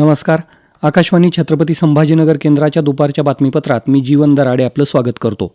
नमस्कार. आकाशवाणी छत्रपती संभाजीनगर केंद्राच्या दुपारच्या बातमीपत्रात मी जीवन दराडे आपलं स्वागत करतो.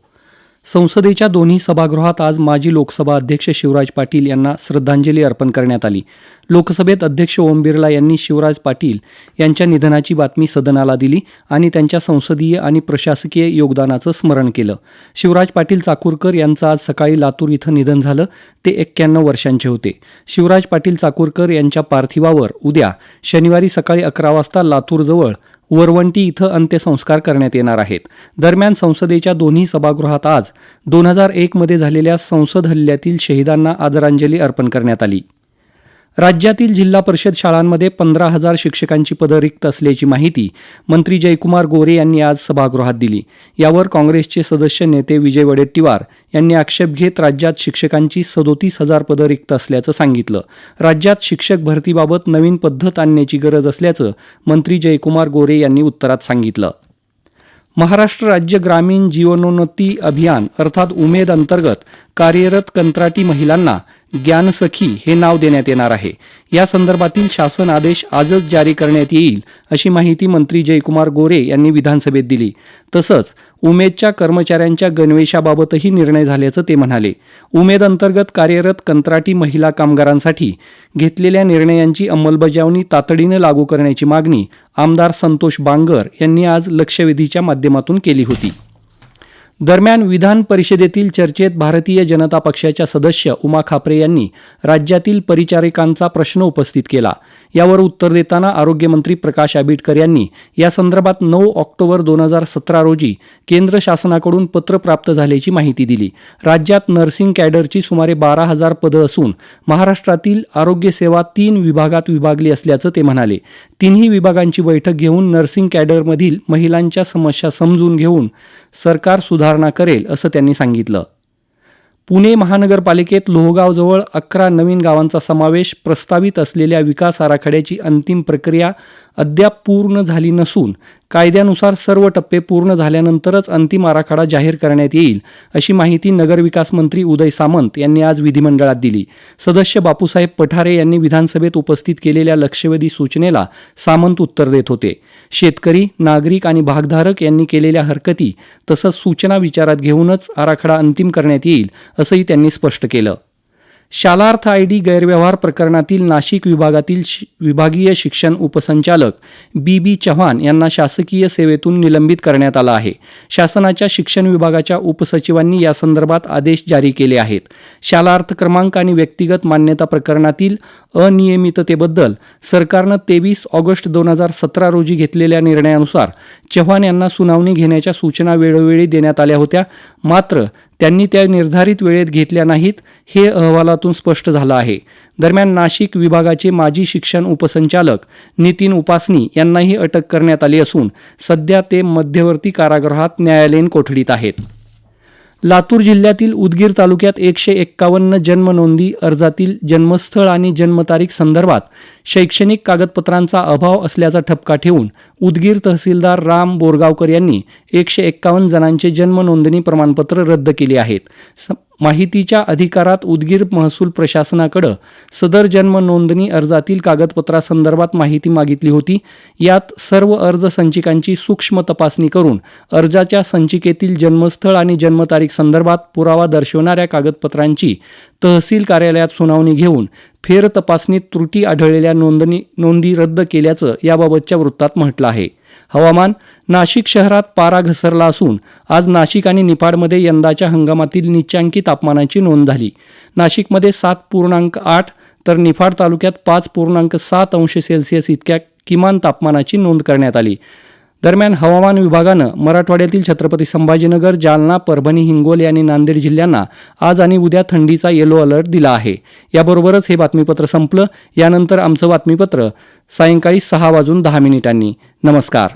संसदेच्या दोन्ही सभागृहात आज माजी लोकसभा अध्यक्ष शिवराज पाटील यांना श्रद्धांजली अर्पण करण्यात आली. लोकसभेत अध्यक्ष ओम बिर्ला यांनी शिवराज पाटील यांच्या निधनाची बातमी सदनाला दिली आणि त्यांच्या संसदीय आणि प्रशासकीय योगदानाचं स्मरण केलं. शिवराज पाटील चाकूरकर यांचं आज सकाळी लातूर इथं निधन झालं. ते एक्क्याण्णव वर्षांचे होते. शिवराज पाटील चाकूरकर यांच्या पार्थिवावर उद्या शनिवारी सकाळी अकरा वाजता लातूरजवळ वरवंटी इथं अंत्यसंस्कार करण्यात येणार आहेत. दरम्यान संसदेच्या दोन्ही सभागृहात आज दोन हजार एकमध्ये झालेल्या संसद हल्ल्यातील शहीदांना आदरांजली अर्पण करण्यात आली. राज्यातील जिल्हा परिषद शाळांमध्ये पंधरा हजार शिक्षकांची पदं रिक्त असल्याची माहिती मंत्री जयकुमार गोरे यांनी आज सभागृहात दिली. यावर काँग्रेसचे सदस्य नेते विजय वडेट्टीवार यांनी आक्षेप घेत राज्यात शिक्षकांची सदोतीस हजार पदं रिक्त असल्याचं सांगितलं. राज्यात शिक्षक भरतीबाबत नवीन पद्धत आणण्याची गरज असल्याचं मंत्री जयकुमार गोरे यांनी उत्तरात सांगितलं. महाराष्ट्र राज्य ग्रामीण जीवनोन्नती अभियान अर्थात उमेद अंतर्गत कार्यरत कंत्राटी महिलांना ज्ञानसखी हे नाव देण्यात येणार आहे. या संदर्भातील शासन आदेश आजच जारी करण्यात येईल अशी माहिती मंत्री जयकुमार गोरे यांनी विधानसभेत दिली. तसंच उमेदच्या कर्मचाऱ्यांच्या गणवेशाबाबतही निर्णय झाल्याचं ते म्हणाले. उमेद अंतर्गत कार्यरत कंत्राटी महिला कामगारांसाठी घेतलेल्या निर्णयांची अंमलबजावणी तातडीनं लागू करण्याची मागणी आमदार संतोष बांगर यांनी आज लक्षवेधीच्या माध्यमातून केली होती. दरम्यान विधान परिषदेतील चर्चेत भारतीय जनता पक्षाच्या सदस्य उमा खापरे यांनी राज्यातील परिचारिकांचा प्रश्न उपस्थित केला. यावर उत्तर देताना आरोग्यमंत्री प्रकाश आंबेडकर यांनी या संदर्भात नऊ ऑक्टोबर दोन हजार सतरा रोजी केंद्र शासनाकडून पत्र प्राप्त झाल्याची माहिती दिली. राज्यात नर्सिंग कॅडरची सुमारे बारा हजार पदं असून महाराष्ट्रातील आरोग्यसेवा तीन विभागात विभागली असल्याचं ते म्हणाले. तिन्ही विभागांची बैठक घेऊन नर्सिंग कॅडरमधील महिलांच्या समस्या समजून घेऊन सरकार सुधारणा करेल असं त्यांनी सांगितलं. पुणे महानगरपालिकेत लोहगावजवळ अकरा नवीन गावांचा समावेश प्रस्तावित असलेल्या विकास आराखड्याची अंतिम प्रक्रिया अद्याप पूर्ण झाली नसून कायद्यानुसार सर्व टप्पे पूर्ण झाल्यानंतरच अंतिम आराखडा जाहीर करण्यात येईल अशी माहिती नगरविकास मंत्री उदय सामंत यांनी आज विधिमंडळात दिली. सदस्य बापूसाहेब पठारे यांनी विधानसभेत उपस्थित केलेल्या लक्षवेधी सूचनेला सामंत उत्तर देत होते. शेतकरी नागरिक आणि भागधारक यांनी केलेल्या हरकती तसंच सूचना विचारात घेऊनच आराखडा अंतिम करण्यात येईल असंही त्यांनी स्पष्ट केलं. शालार्थ आय डी गैरव्यवहार प्रकरणातील नाशिक विभागातील शि- विभागीय शिक्षण उपसंचालक बी बी चव्हाण यांना शासकीय सेवेतून निलंबित करण्यात आलं आहे. शासनाच्या शिक्षण विभागाच्या उपसचिवांनी या संदर्भात आदेश जारी केले आहेत. शालार्थ क्रमांक आणि व्यक्तिगत मान्यता प्रकरणातील अनियमिततेबद्दल सरकारनं तेवीस ऑगस्ट दोन हजार सतरा रोजी घेतलेल्या निर्णयानुसार चव्हाण यांना सुनावणी घेण्याच्या सूचना वेळोवेळी देण्यात आल्या होत्या. मात्र त्यांनी त्या निर्धारित वेळेत घेतल्या नाहीत हे अहवालातून स्पष्ट झालं आहे. दरम्यान नाशिक विभागाचे माजी शिक्षण उपसंचालक नितीन उपासनी यांनाही अटक करण्यात आली असून सध्या ते मध्यवर्ती कारागृहात न्यायालयीन कोठडीत आहेत. लातूर जिल्ह्यातील उदगीर तालुक्यात एकशे एक्कावन्न जन्मनोंदी अर्जातील जन्मस्थळ आणि जन्मतारीख संदर्भात शैक्षणिक कागदपत्रांचा अभाव असल्याचा ठपका ठेवून उदगीर तहसीलदार राम बोरगावकर यांनी एकशे एक्कावन्न जणांचे जन्मनोंदणी प्रमाणपत्र रद्द केली आहेत. स- माहितीच्या अधिकारात उदगीर महसूल प्रशासनाकडं सदर जन्म नोंदणी अर्जातील कागदपत्रासंदर्भात माहिती मागितली होती. यात सर्व अर्ज संचिकांची सूक्ष्म तपासणी करून अर्जाच्या संचिकेतील जन्मस्थळ आणि जन्मतारीख संदर्भात पुरावा दर्शवणाऱ्या कागदपत्रांची तहसील कार्यालयात सुनावणी घेऊन फेर तपासणीत त्रुटी आढळलेल्या नोंदणी नोंदी रद्द केल्याचं याबाबतच्या वृत्तात म्हटलं आहे. हवामान नाशिक शहरात पारा घसरला असून आज नाशिक आणि निफाडमध्ये यंदाच्या हंगामातील निच्चांकी तापमानाची नोंद झाली. नाशिकमध्ये सात पूर्णांक आठ तर निफाड तालुक्यात पाच पूर्णांक सात अंश सेल्सिअस इतक्या किमान तापमानाची नोंद करण्यात आली. दरम्यान हवामान विभागानं मराठवाड्यातील छत्रपती संभाजीनगर जालना परभणी हिंगोली आणि नांदेड जिल्ह्यांना आज आणि उद्या थंडीचा येलो अलर्ट दिला आहे. याबरोबरच हे बातमीपत्र संपलं. यानंतर आमचं बातमीपत्र सायंकाळी सहा वाजून दहा मिनिटांनी. नमस्कार.